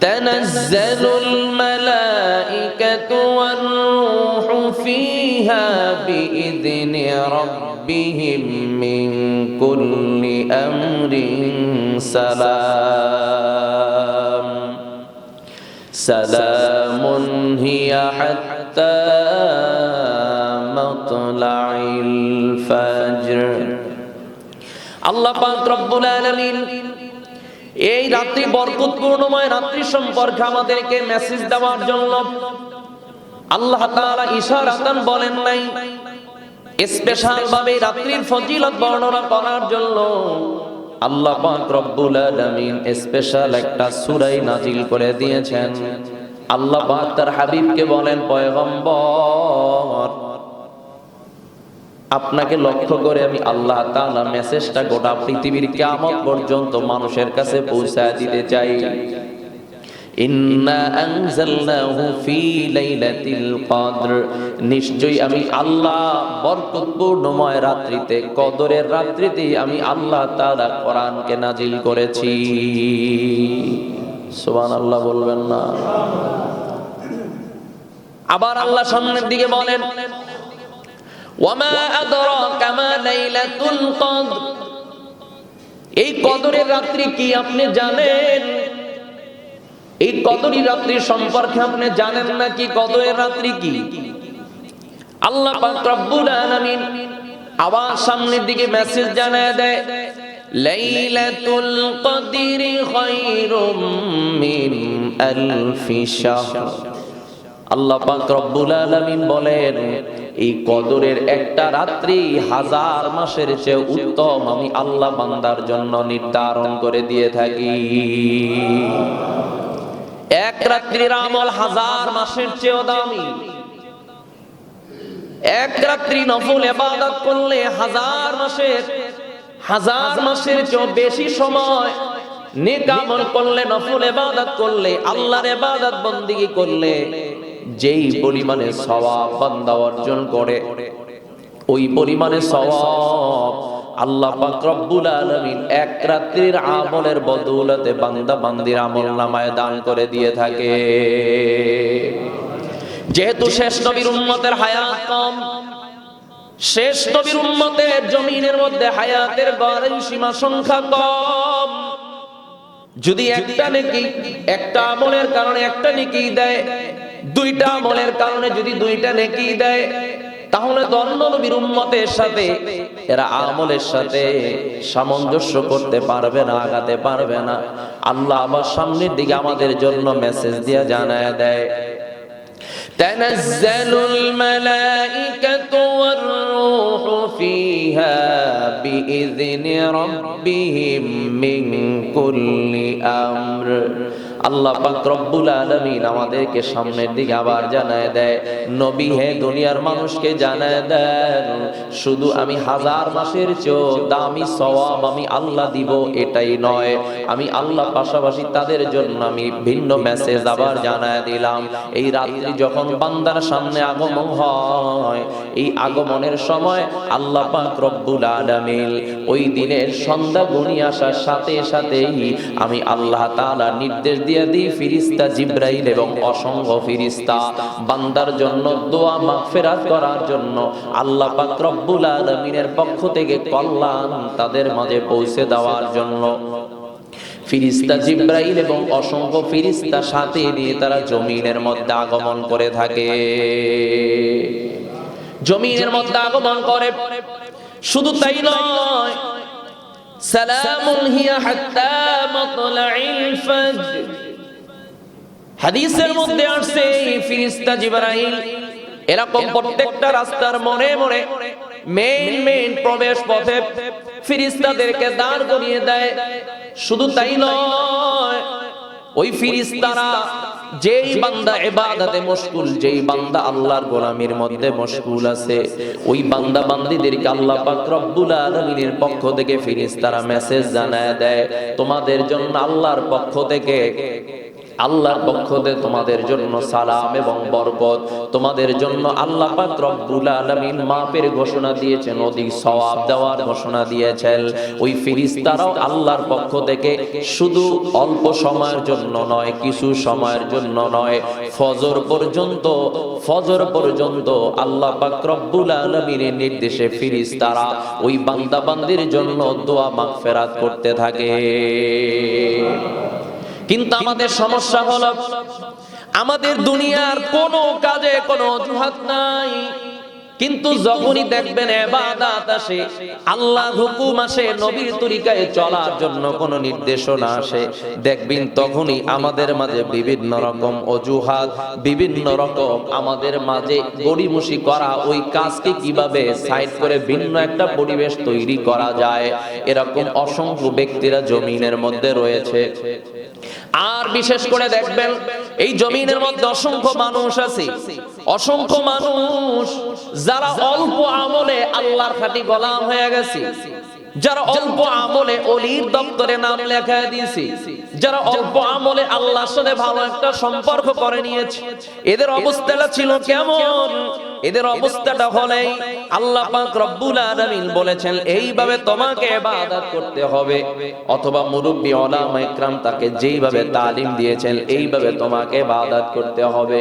تنزل الملائكة والروح فيها بإذن ربهم من كل أمر سلام سلام هي حتى مطلع الفجر الله رب العالمين এই রাত্রি বরকতপূর্ণময় রাত্রি সম্পর্কে আমাদেরকে মেসেজ দেওয়ার জন্য আল্লাহ তাআলা ইশারাতান বলেন নাই। স্পেশাল ভাবে রাত্রির ফজিলত বর্ণনা করার জন্য আল্লাহ পাক রব্বুল আলামিন স্পেশাল একটা সূরা নাজিল করে দিয়েছেন। আল্লাহ পাক তার হাবিবকে বলেন, পয়গম্বর আপনাকে লক্ষ্য করে আমি আল্লাহ তাআলা মেসেজটা গোটা পৃথিবীর কিয়ামত পর্যন্ত মানুষের কাছে পৌঁছায় দিতে চাই। নিশ্চয়ই আমি আল্লাহ বরকতপূর্ণময় রাত্রিতে, কদরের রাত্রিতে আমি আল্লাহ কোরআনকে নাজিল করেছি। সুবহানাল্লাহ বলবেন না। আবার আল্লাহ সামনের দিকে বলেন এই কদরের রাত্রি কি আপনি জানেন? এই কদরের রাত্রি সম্পর্কে আপনি জানেন না কি কদরের রাত্রি কি? আল্লাহ পাক রব্বুল আলামিন আবার সামনের দিকে মেসেজ জানায় দেয়, লাইলাতুল কদরি খায়রুম মিন আলফি শাহর। আল্লাহ রব্বুল আলামিন বলেন, এই কদরের একটা রাত্রি হাজার মাসের চেয়ে উত্তম আমি আল্লাহ বান্দার জন্য নির্ধারণ করে দিয়ে থাকি। এক রাত্রির আমল হাজার মাসের চেয়েও দামি। এক রাত্রি নফল এবাদত করলে হাজার মাসের হাজার মাসের চেয়েও বেশি সময় নেক আমল করলে, নফল এবাদত করলে, আল্লাহর এবাদত বন্দিগি করলে যেই পরিমাণে সওয়াব বান্দা অর্জন করে, ওই পরিমাণে সওয়াব আল্লাহ রব্বুল আলামিন এক রাত্রির আমলের বদৌলতে বান্দা বান্দির আমল নামায় দান করে দিয়ে থাকে। যেহেতু শেষ নবীর উম্মতের হায়াত কম, শেষ নবীর উম্মতের জমিনের মধ্যে হায়াতের গড়ের সীমা সংখ্যা কম। যদি একটা নেকি, একটা আমলের কারণে একটা নেকি দেয় দুইটা আমলের কারণে যদি দুইটা নেকি দেয় তাহলে তো অন্য নবীর উম্মতের সাথে এরা আমলের সাথে সামঞ্জস্য করতে পারবে না আগাতে পারবে না আল্লাহ আবার সামনের দিকে আমাদের জন্য মেসেজ দিয়ে জানায় দেয় تنزل الملائكة والروح فيها بإذن ربهم من كل أمر আল্লাহ পাক রব্বুল আলামিন আমাদেরকে সামনের দিকে আবার জানায় দেয়, নবী হে দুনিয়ার মানুষকে জানায় দেন, শুধু আমি হাজার মাসের চেয়েও দামি সওয়াব আমি আল্লাহ দিব এটাই নয়, আমি আল্লাহ পাশাপাশি তাদের জন্য আমি ভিন্ন মেসেজ আবার জানায় দিলাম। এই রাত্রি যখন বান্দার সামনে আগমন হয়, এই আগমনের সময় আল্লাহ পাক রব্বুল আলামিন ওই দিনের সন্ধ্যা গণি আসার সাথে সাথেই আমি আল্লাহ তাআলা নির্দেশ ফিরিস্তা জিব্রাইল এবং অসংখ্য ফিরিস্তা। বান্দার জন্য দোয়া মাগফিরাত করার জন্য আল্লাহ পাক রব্বুল আলামিনের পক্ষ থেকে কল্যাণ তাদের মাঝে পৌঁছে দেওয়ার জন্য। ফিরিস্তা জিব্রাইল এবং অসংখ্য ফিরিস্তা সাথে নিয়ে তারা জমিনের মধ্যে আগমন করে থাকে। জমিনের মধ্যে আগমন করে। শুধু তাই নয় সালামুন হিয়া হাত্তা মাতলাইল ফজর। হাদিসের মধ্যে আসছে, ফিরিস্তা জিবরাইল এরকম প্রত্যেকটা রাস্তার মোড়ে মোড়ে মেইন মেইন প্রবেশ পথে ফিরিস্তাদেরকে দাঁড় করিয়ে দেয়। শুধু তাই নয় ওই ফিরিস্তারা যেই বান্দা এবাদাতে মশগুল, যেই বান্দা আল্লাহর গোলামির মধ্যে মশগুল আছে, ওই বান্দা বান্দীদেরকে আল্লাহ পাক রব্বুল আলামিনের পক্ষ থেকে ফিরিস্তারা মেসেজ জানায় দেয়, তোমাদের জন্য আল্লাহর পক্ষ থেকে আল্লাহর পক্ষ থেকে তোমাদের জন্য সালাম এবং বরকত। তোমাদের জন্য আল্লাহ পাক রব্বুল আলামিন মাপের ঘোষণা দিয়েছেন, অধিক সওয়াব দেওয়ার ঘোষণা দিয়েছেন। ওই ফেরেশতারাও আল্লাহর পক্ষ থেকে শুধু অল্প সময়ের জন্য নয়, কিছু সময়ের জন্য নয়, ফজর পর্যন্ত ফজর পর্যন্ত আল্লাহ পাক রব্বুল আলামিনের নির্দেশে ফেরেশতারা ওই বান্দা বান্দির জন্য দোয়া মাগফিরাত করতে থাকে। কিন্তু আমাদের সমস্যা হলো, আমাদের দুনিয়ার কোনো কাজে কোনো অজুহাত নাই। কিন্তু যখনই দেখবেন এবাদাত আসে আল্লাহ হুকুম আসে, নবীর তরিকায় চলার জন্য কোনো নির্দেশনা আসে। দেখবেন তখনই আমাদের মাঝে বিভিন্ন রকম অজুহাত, বিভিন্ন রকম আমাদের মাঝে গড়িমসি করা, ওই কাজকে কীভাবে সাইড করে ভিন্ন একটা পরিবেশ তৈরি করা যায়। এরকম অসংখ্য ব্যক্তিরা জমিনের মধ্যে রয়েছে। আর বিশেষ করে দেখবেন, এই জমিনের মধ্যে অসংখ্য মানুষ আছে। অসংখ্য মানুষ যারা অল্প আমলে আল্লাহর খাঁটি গোলাম হয়ে গেছে। যারা অল্প আমলে অলির দপ্তরে নাম লেখা দিয়েছে। যারা অল্প আমলে আল্লাহর সাথে ভালো একটা সম্পর্ক করে নিয়েছে। এদের অবস্থাটা ছিল কেমন? এদের অবস্থাটা হলে আল্লাহ পাক রব্বুল আলামিন বলেছেন, এইভাবে তোমাকে ইবাদত করতে হবে। অথবা মুরব্বি ওলামা ইকরাম তাকে যেইভাবে তালিম দিয়েছেন, এইভাবে তোমাকে ইবাদত করতে হবে।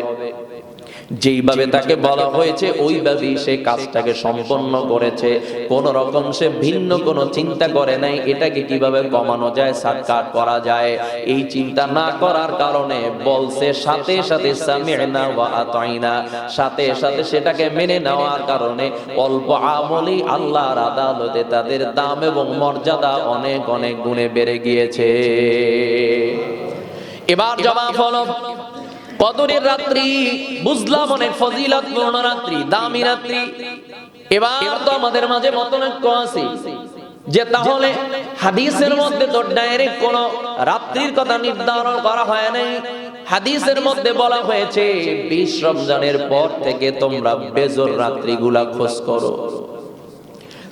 যেইভাবে তাকে বলা হয়েছে ওইভাবেই সে কাজটাকে সম্পন্ন করেছে। কোন রকম সে ভিন্ন কোনো চিন্তা করে নাই এটাকে কীভাবে কমানো যায় সাটকাট করা যায়? এই চিন্তা না করার কারণে বলছে সাথে সাথে সামি'না ওয়া আতাইনা। সাথে সাথে সেটাকে মেনে নেওয়ার কারণে অল্প আমলেই আল্লাহর আদালতে তাদের দাম এবং মর্যাদা অনেক অনেক গুণে বেড়ে গিয়েছে। এবার জবাব হলো কদরের রাত্রি, বুঝলাম অনেক ফজিলত পূর্ণ রাত্রি, দামি রাত্রি। এবার তো আমাদের মাঝে মতনৈক্য আছে যে তাহলে হাদিসের মধ্যে তো ডাইরেক্ট কোন রাত্রির কথা নির্ধারণ করা হয় নাই। হাদিসের মধ্যে বলা হয়েছে, বিশ রমজানের পর থেকে তোমরা বেজর রাত্রিগুলা খোঁজ করো।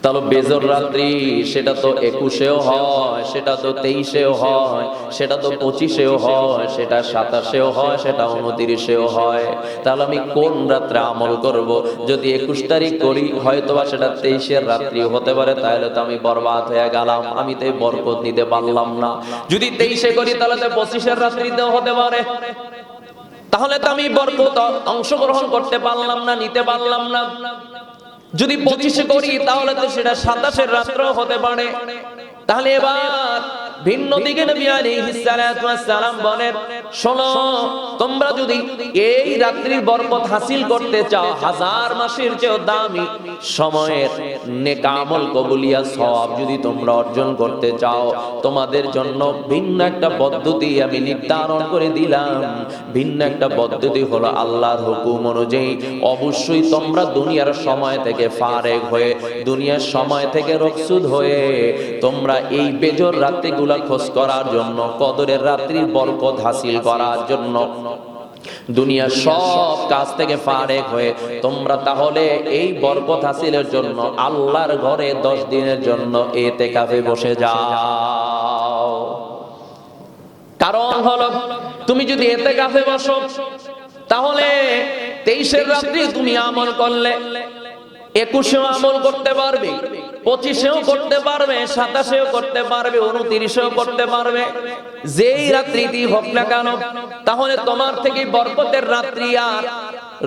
তাহলে বেজর রাত্রি, সেটা তো একুশেও হয়, সেটা তো তেইশেও হয়, সেটা তো পঁচিশেও হয়, সেটা সাতাশেও হয়, সেটা উনতিরিশেও হয়। তাহলে আমি কোন রাত্রে আমল করব? যদি একুশ তারিখ করি হয়তো বা সেটা তেইশের রাত্রি হতে পারে, তাহলে তো আমি বরবাদ হয়ে গেলাম, আমি তো বরকত নিতে পারলাম না। যদি তেইশে করি, তাহলে তো পঁচিশের রাত্রিতেও হতে পারে। তাহলে তো আমি বরকত অংশগ্রহণ করতে পারলাম না, নিতে পারলাম না। যদি পঁচিশে করি তাহলে তো সেটা সাতাশের রাত্র হতে পারে। তাহলে এবার ভিন্ন দিকে নবী আলাইহিস সালাতু সালাম বলেন শোনো তোমরা যদি এই রাত্রির বরকত হাসিল করতে চাও হাজার মাসের চেয়েও দামি সময়ের নেক আমল কবুলিয়া সওয়াব যদি তোমরা অর্জন করতে চাও তোমাদের জন্য ভিন্ন একটা পদ্ধতি আমি নির্ধারণ করে দিলাম। ভিন্ন একটা পদ্ধতি হলো আল্লাহর হুকুম অনুযায়ী অবশ্যই তোমরা দুনিয়ার সময় থেকে ফারেক হয়ে দুনিয়ার সময় থেকে রকসুদ হয়ে তোমরা এই বেজর রাত্রিগুলা খোঁজ করার জন্য, কদরের রাত্রির বরকত হাসিল করার জন্য। দুনিয়ার সব কাজ থেকে ফারেক হয়ে, তোমরা তাহলে এই বরকত হাসিলের জন্য, আল্লাহর ঘরে দশ দিনের জন্য এতে কাফে বসে যাও। কারণ হলো, তুমি যদি এতে কাফে বসো, তাহলে তেইশের রাত্রি তুমি আমল করলে। একুশেও আমল করতে পারবে, পঁচিশেও করতে পারবে, সাতাশেও করতে পারবে, উনত্রিশেও করতে পারবে। যেই রাত্রিটি হোক না কেন, তাহলে তোমার থেকে বরকতের রাত্রি আর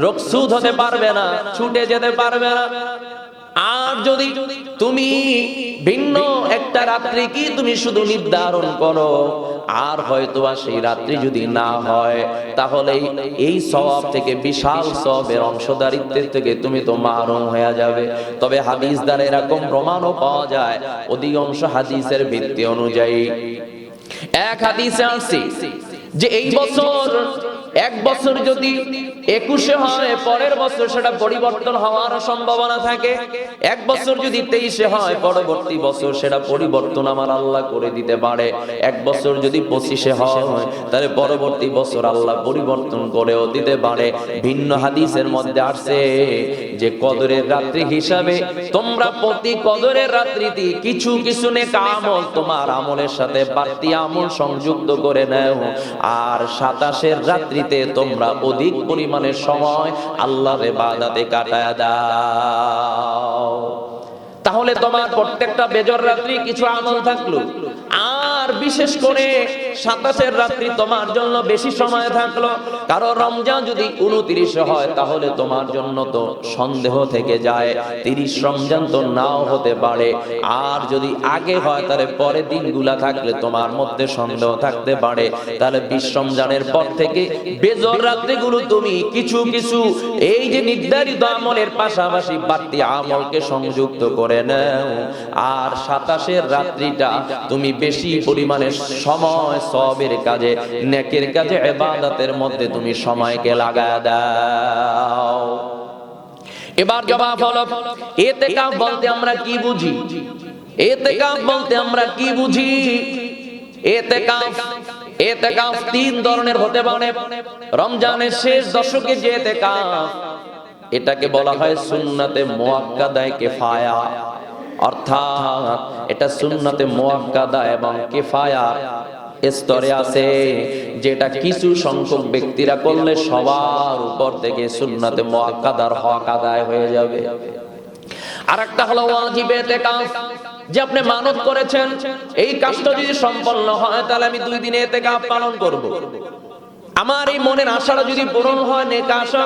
রকসুদ হতে পারবে না, ছুটে যেতে পারবে না। আর যদি তুমি ভিন্ন একটা রাত্রি কি তুমি শুধু নির্ধারণ করো? আর হয়তো সেই রাত্রি যদি না হয়, তাহলে এই সওয়াব থেকে বিশাল সওয়াবের অংশদারিত্বের থেকে তুমি তো মারুম হয়ে যাবে। তবে হাদিস দ্বারা এরকম প্রমাণও পাওয়া যায়, অধিকাংশ হাদিসের ভিত্তি অনুযায়ী। এক হাদিসে আসছে যে এই বছর, এক বছর যদি একুশে হয়, পরের বছর সেটা পরিবর্তন হওয়ার সম্ভাবনা থাকে। এক বছর যদি তেইশে হয়, পরবর্তী বছর সেটা পরিবর্তন আমার আল্লাহ করে দিতে পারে। এক বছর যদি পঁচিশে হয়, তাহলে পরবর্তী বছর আল্লাহ পরিবর্তন করেও দিতে পারে। ভিন্ন হাদিসের মধ্যে আসছে যে কদরের রাত্রি হিসাবে তোমরা প্রতি কদরের রাত্রিতে কিছু কিছু নেক আমল তোমার আমলের সাথে বাড়তি আমল সংযুক্ত করে নাও। আর সাতাশের রাত্রিতে তোমরা অধিক পরিমাণের সময় আল্লাহর ইবাদতে কাটায় দাও। তাহলে তোমার প্রত্যেকটা বেজর রাত্রি কিছু আমল থাকল। আর বিশেষ করে সাতাশের রাত্রি তোমার জন্য বেশি সময় থাকল। কারণ রমজান যদি উনত্রিশ হয়, তাহলে তোমার জন্য তো সন্দেহ থেকে যায়। তিরিশ রমজান তো নাও হতে পারে। আর যদি আগে হয়, তাহলে পরের দিনগুলা থাকলে তোমার মধ্যে সন্দেহ থাকতে পারে। তাহলে বিশ রমজানের পর থেকে বেজর রাত্রিগুলো তুমি কিছু কিছু এই যে নির্ধারিত আমলের পাশাপাশি বাড়তি আমলকে সংযুক্ত করে নাও। আর সাতাশের রাত্রিটা তুমি বেশি পরিমাণে সময় সবের কাজে, নেকের কাজে, এবাদতের মধ্যে তুমি সময়কে লাগা দাও। এবার জবাব হলো এতে কাপ বলতে আমরা কি বুঝি? এতে কাপ বলতে আমরা কি বুঝি? এতে কাপ এতে কাপ তিন ধরনের হতে পারে। রমজানের শেষ দশকে যে এতে কাপ এটাকে বলা হয় সুন্নাতে মোয়াক্কাদায় কেফায়া। অর্থাৎ এটা সুন্নাতে মোয়াক্কাদা এবং কেফায়া স্তরে আছে, যেটা কিছু সংখ্যক ব্যক্তিরা করলে সবার উপর থেকে সুন্নাতে মোয়াক্কাদার হক আদায় হয়ে যাবে আর একটা হলো ওয়াজিবে এতেকাফ, যে আপনি মানত করেছেন, এই কাজটা যদি সম্পন্ন হয়, তাহলে আমি দুই দিনে এতেকাফ পালন করব। আমার এই মনের আশাটা যদি পূরণ হয়, নেকা আশা,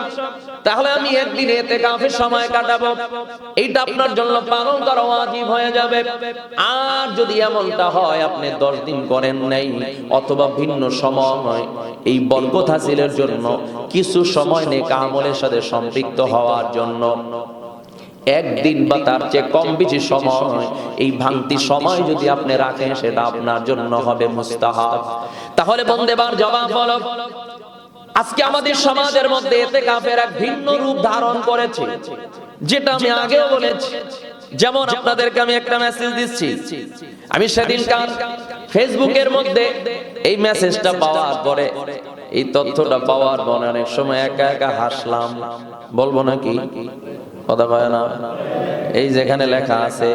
তাহলে আমি একদিন এতে কাফের সময় কাটাবো। এইটা আপনার জন্য পালন করা ওয়াজিব হয়ে যাবে। আর যদি এমনটা হয়, আপনি দশ দিন করেন নাই, অথবা ভিন্ন সময়। এই বরকত হাসিলের জন্য কিছু সময় নেকা আমলের সাথে সম্পৃক্ত হওয়ার জন্য। একদিন বা তার চেয়ে কম বেশি সময়, এই ভাঙতি সময় যদি আপনি রাখেন, সেটা আপনার জন্য হবে মুস্তাহাব। তাহলে বন্দেবার জবাব বলো। আজকে আমাদের সমাজের মধ্যে এতে কাফের এক ভিন্ন রূপ ধারণ করেছে, যেটা আমি আগেও বলেছি। যেমন আপনাদেরকে আমি একটা মেসেজ দিচ্ছি। আমি সেদিনকার ফেসবুকের মধ্যে এই মেসেজটা পাওয়ার পরে, এই তথ্যটা পাওয়ার পরে অনেক সময় একা একা হাসলাম। বলব নাকি? কথা কয় না? এই যেখানে লেখা আছে,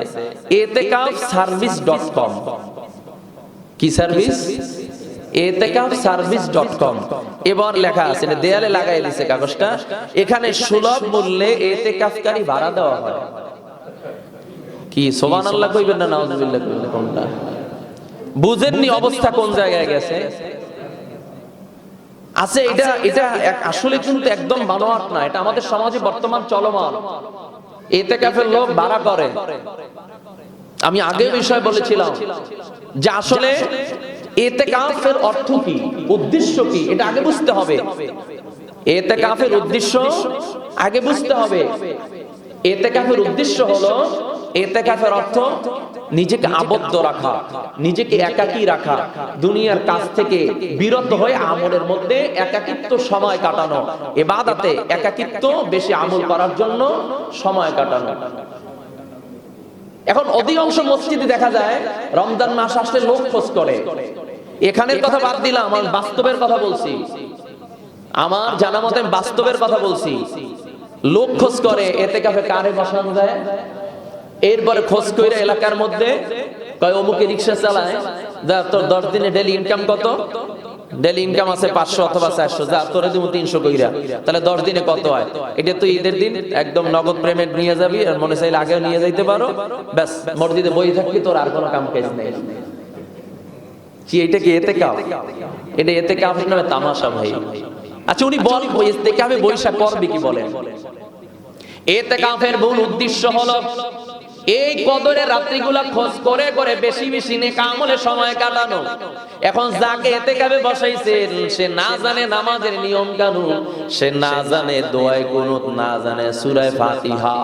এতেকাফ সার্ভিস ডট কম কি সার্ভিস এতেকাফ সার্ভিস ডট কম এবার লেখা আছে দেয়ালে লাগাই দিছে কাগজটা। এখানে সুলভ মূল্যে এতেকাফকারী ভাড়া দেওয়া হয়। কি সোমান আল্লাহ কইবেন না, নাউজুবিল্লাহ কোনটা? বুঝেননি অবস্থা কোন জায়গায় গেছে? আছে এটা এটা আসলে কিন্তু একদম বানোয়াট না এটা আমাদের সমাজে বর্তমান চলমান। এতে কাফের লোক ভাড়া করে। আমি আগে বিষয় বলেছিলাম যে আসলে এতে কাফের অর্থ কি? উদ্দেশ্য কি? এটা আগে বুঝতে হবে। এতে কাফের উদ্দেশ্য আগে বুঝতে হবে। এতে কাফের উদ্দেশ্য হলো এতে কাফের অর্থ নিজেকে আবদ্ধ রাখা, নিজেকে একাকী রাখা, দুনিয়ার কাছ থেকে বিরত হয়ে আমলের মধ্যে একাকিত্ব সময় কাটানো, এবাদাতে একাকিত্ব বেশি আমল করার জন্য সময় কাটানো। এখন অধিকাংশ মসজিদে দেখা যায়, রমজান মাস আসলে লোক খোঁজ করে। এখানের কথা বাদ দিলাম, আমি বাস্তবের কথা বলছি। আমার জানা মতে বাস্তবের কথা বলছি। লোক খোঁজ করে, এতে কাফে কারে বসানো যায়? এরপরে খোঁজ করে এলাকার মধ্যে কয় অমুকে রিক্সা চালায় যা তোর দশ দিনে ডেলি ইনকাম কত? ডেলি ইনকাম আছে পাঁচশো অথবা চারশো যা তোরে দিব তিনশো কইরা। তাহলে দশ দিনে কত হয়? এটা তুই ঈদের দিন একদম নগদ পেমেন্ট নিয়ে যাবি আর মনে চাইলে আগেও নিয়ে যাইতে পারো। ব্যাস মসজিদে বই থাকবি তোর আর কোনো কাম কাজ নেই। কি এটা কি এতে কাপ এটা এতে কাপ নয় তামাশা ভাই। আচ্ছা উনি বল এতে কাপে বৈশাখ করবি কি বলেন? এতে কাফের মূল উদ্দেশ্য হলো এই কদরের রাত্রিগুলা খোঁজ করে করে বেশি বেশি নেক আমলে সময় কাটানো। এখন যাকে এতে কাবে বসাইছেন, সে না জানে নামাজের নিয়ম কানুন সে না জানে দোয়ায় কুনুত, না জানে সূরা ফাতিহা।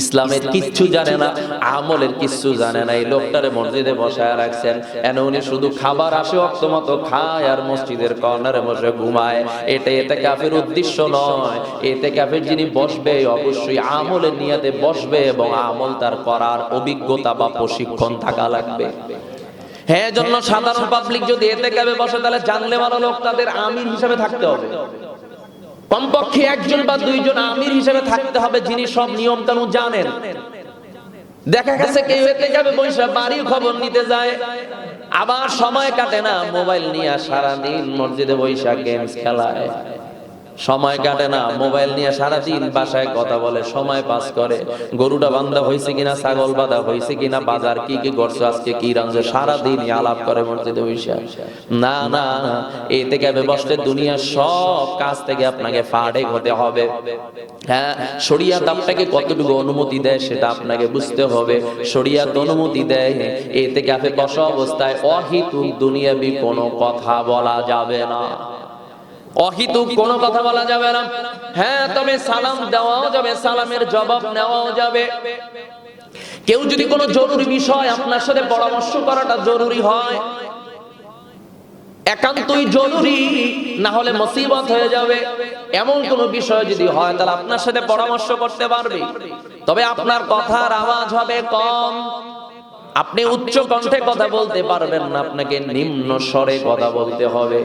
ইসলামের কিচ্ছু জানে না, আমলের কিচ্ছু জানে না। এই লোকটারে মসজিদে বসায় রাখছেন। এনে উনি শুধু খাবার আসে, অক্ত মতো খায় আর মসজিদের কর্নারে বসে ঘুমায়। এটা এতে কাফের উদ্দেশ্য নয়। এতে কাফের যিনি বসবে, অবশ্যই আমলের নিয়াতে বসবে এবং আমল তার করার অভিজ্ঞতা বা প্রশিক্ষণ থাকা লাগবে। হ্যাঁ জন্য সাধারণ পাবলিক যদি এতে কাবে বসে, তাহলে জানলে ভালো লোক তাদের আমির হিসাবে থাকতে হবে। কমপক্ষে একজন বা দুইজন আমির হিসেবে থাকতে হবে যিনি সব নিয়ম কানুন জানেন। দেখা গেছে কেউ এতে যাবে বৈশা বাড়ির খবর নিতে যায়। আবার সময় কাটে না, মোবাইল নিয়ে সারাদিন মসজিদে বৈশাখ গেমস খেলায়। সময় কাটে না, মোবাইল নিয়ে সারাদিন বাসায় কথা বলে, সময় পাস করে। গরুটা বান্ধা হয়েছে কিনা, ছাগল বাঁধা হয়েছে কিনা, বাজার কি কি করছ, আজকে কি রাঁধছে, সারাদিন আলাপ করে মসজিদে বৈশাখ না না এই থেকে বসলে দুনিয়ার সব কাজ থেকে আপনাকে ফাড়ে হতে হবে। হ্যাঁ শরিয়াত আপনাকে কতটুকু অনুমতি দেয় সেটা আপনাকে বুঝতে হবে। শরিয়াত অনুমতি দেয় এই থেকে আপনি বসা অবস্থায় অহিতুক দুনিয়াবি কোনো কথা বলা যাবে না। অহিতুক কোনো কথা বলা যাবে না। হ্যাঁ তবে সালাম দেওয়াও যাবে, সালামের জবাব নেওয়াও যাবে। কেউ যদি কোনো জরুরি বিষয় আপনার সাথে পরামর্শ করাটা জরুরি হয়, একান্তই জরুরি, না হলে মুসিবত হয়ে যাবে। এমন কোন বিষয় যদি হয়, তাহলে আপনার সাথে পরামর্শ করতে পারবে। তবে আপনার কথার আওয়াজ হবে কম। আপনি উচ্চ কণ্ঠে কথা বলতে পারবেন না আপনাকে নিম্ন স্বরে কথা বলতে হবে।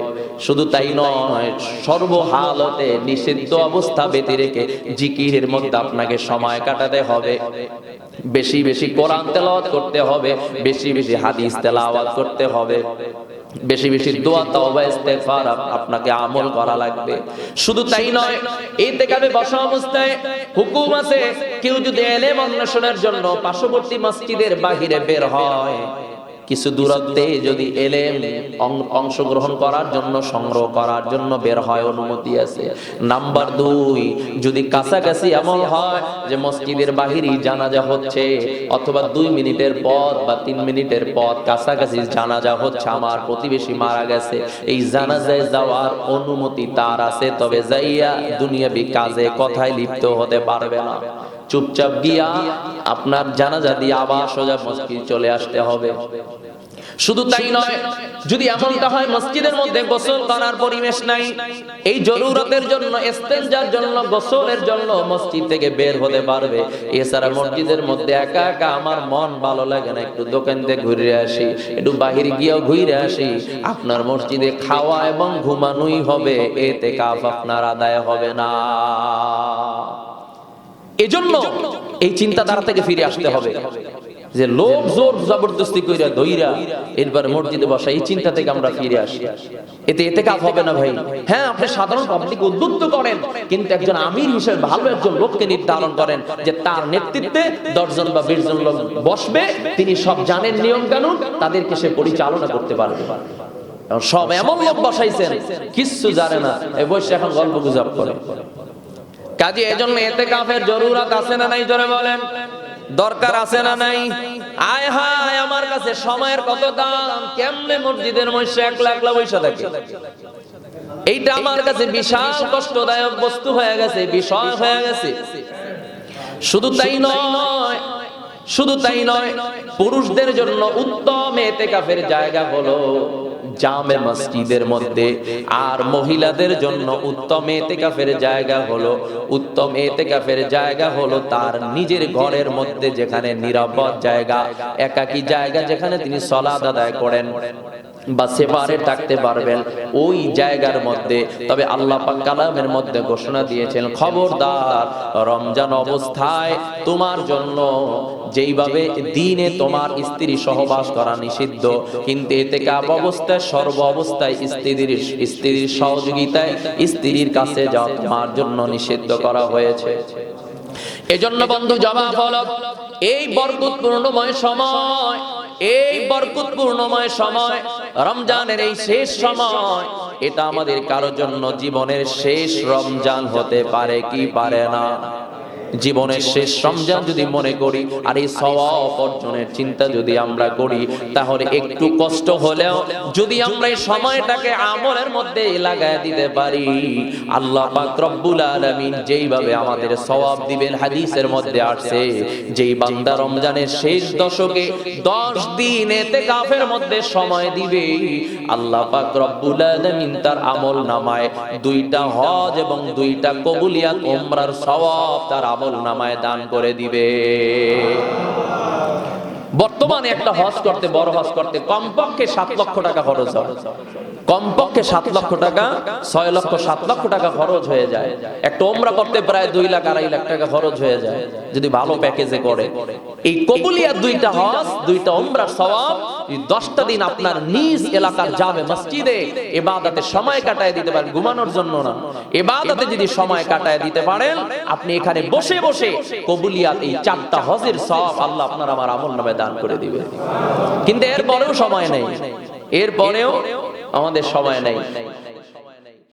শুধু তাই নয় সর্বহালতে নিষিদ্ধ অবস্থা বেঁধে রেখে জিকিরের মধ্যে আপনাকে সময় কাটাতে হবে। বেশি বেশি কোরআন তেলাওয়াত করতে হবে বেশি বেশি হাদিস তেলাওয়াত করতে হবে। বেশি বেশি দোয়া, তওবা, ইস্তেগফার আপনাকে আমল করা লাগবে। শুধু তাই নয় এই তেকাবে বসা অবস্থায় হুকুম আছে, কেউ যদি এলেম অন্বেষণের জন্য পার্শ্ববর্তী মসজিদের বাহিরে বের হয়। কিছু দূরত্বে যদি এলেম অং- অংশগ্রহণ করার জন্য, সংগ্রহ করার জন্য বের হয় অনুমতি আছে। নাম্বার দুই, যদি কাছাকাছি এমন হয় যে মসজিদের বাহিরই জানাজা হচ্ছে, অথবা দুই মিনিটের পথ বা তিন মিনিটের পথ কাছাকাছি জানাজা হচ্ছে, আমার প্রতিবেশী মারা গেছে, এই জানাজায় যাওয়ার অনুমতি তার আছে, তবে যাইয়া দুনিয়াবি কাজে কথায় লিপ্ত হতে পারবে না। চুপচাপ গিয়া আপনার জানাজা দিয়ে আবার সোজা মসজিদ চলে আসতে হবে। শুধু তাই নয়, যদি এমনটা হয় মসজিদের মধ্যে গোসল করার পরিবেশ নাই, এই জরুরতের জন্য ইস্তেঞ্জার জন্য, গোসলের জন্য মসজিদ থেকে বের হতে পারবে। এছাড়া মসজিদের মধ্যে একা একা আমার মন ভালো লাগে না, একটু দোকান থেকে ঘুরে আসি, একটু বাহিরে গিয়েও ঘুরে আসি। আপনার মসজিদে খাওয়া এবং ঘুমানোই হবে, এতে কাফ আপনার আদায় হবে না। এজন্য এই চিন্তাধারা থেকে ফিরে আসতে হবে যে লোক জোর জবরদস্তি কইরা দইরা এরপর মসজিদে বসা, এই চিন্তা থেকে আমরা ফিরে আসি। এতে এতে কাজ হবে না ভাই। হ্যাঁ আপনি সাধারণ পাবলিক উদ্বুদ্ধ করেন, কিন্তু একজন আমির হিসেবে ভালো একজন লোককে নির্ধারণ করেন যে তার নেতৃত্বে দশজন বা বিশ জন লোক বসবে, তিনি সব জানেন নিয়ম কানুন তাদেরকে সে পরিচালনা করতে পারবে। সব এমন লোক বসাইছেন, কিচ্ছু জানে না বসে এখন গল্প গুজব করে। কাজে এজন্য এতে কাফের জরুরত আছে না নাই, জোরে বলেন? দরকার আছে না নাই? আয় হায়, আমার কাছে সময়ের কত দাম? কেমনে মসজিদের মধ্যে একলা একলা বৈশা থাকে? এইটা আমার কাছে বিশাল কষ্টদায়ক বস্তু হয়ে গেছে, বিষয় হয়ে গেছে। শুধু তাই নয়, শুধু তাই নয়, পুরুষদের জন্য উত্তম এতেকাফের জায়গা হলো। জামে মসজিদের মধ্যে। আর মহিলাদের জন্য উত্তম এতেকাফের জায়গা হলো, উত্তম এতেকাফের জায়গা হলো তার নিজের ঘরের মধ্যে যেখানে নিরাপদ জায়গা, একাকী জায়গা যেখানে তিনি সলাদ আদায় করেন। বা সেপারে থাকতে পারবেন ওই জায়গার মধ্যে। তবে আল্লাহ পাক কালামের মধ্যে ঘোষণা দিয়েছেন, খবরদার, রমজান অবস্থায় তোমার জন্য যেইভাবে দিনে তোমার স্ত্রী সহবাস করা নিষিদ্ধ, কিন্তু এতে কাপ অবস্থায় সর্ব অবস্থায় স্ত্রীর স্ত্রীর সহযোগিতায় স্ত্রীর কাছে যাওয়া তোমার জন্য নিষিদ্ধ করা হয়েছে। এজন্য বন্ধু, জবাব হলো, এই বরকতপূর্ণময় সময় এই বরকতপূর্ণময় সময়, রমজানের এই শেষ সময়, এটা আমাদের কারোর জন্য জীবনের শেষ রমজান হতে পারে কি পারে না। জীবনের শেষ রমজান যদি মনে করি, আর এই সওয়াব অর্জনের চিন্তা যদি আমরা করি, তাহলে একটু কষ্ট হলেও যদি আমরা এই সময়টাকে আমলের মধ্যে লাগায় দিতে পারি, আল্লাহ পাক রব্বুল আলামিন যেইভাবে আমাদের সওয়াব দিবেন, হাদিসের মধ্যে আসছে যেই বান্দা রমজানের শেষ দশকে 10 দিন এতে কাফের মধ্যে সময় দিবে, আল্লাহ পাক রব্বুল আলামিন তার আমল নামায় দুইটা হজ এবং দুইটা কবুলিয়াত, উমরার সওয়াব তার আমল নামায় দান করে দিবে। বর্তমানে একটা হজ করতে, বড় হজ করতে কমপক্ষে সাত লক্ষ টাকা খরচ হয়। কমপক্ষে সাত লক্ষ টাকা, ছয় লক্ষ, সাত লক্ষ টাকা খরচ হয়ে যায়। একটা ওমরা করতে প্রায় দুই লাখ, আড়াই লাখ টাকা খরচ হয়ে যায়, যদি ভালো প্যাকেজে করে। এই কবুলিয়া দুইটা হজ, দুইটা ওমরা সওয়াব এই দশটা দিন আপনার নিজ এলাকার যাবে মসজিদে এবাদতে সময় কাটায় দিতে পারেন, ঘুমানোর জন্য না। এবাদতে যদি সময় কাটায় দিতে পারেন, আপনি এখানে বসে বসে কবুলিয়াত এই চারটা হজের সব আল্লাহ আপনার আমার আমল নামে দান করে দিবে। কিন্তু এরপরেও সময় নেই। এরপরেও আমাদের সময় নেই।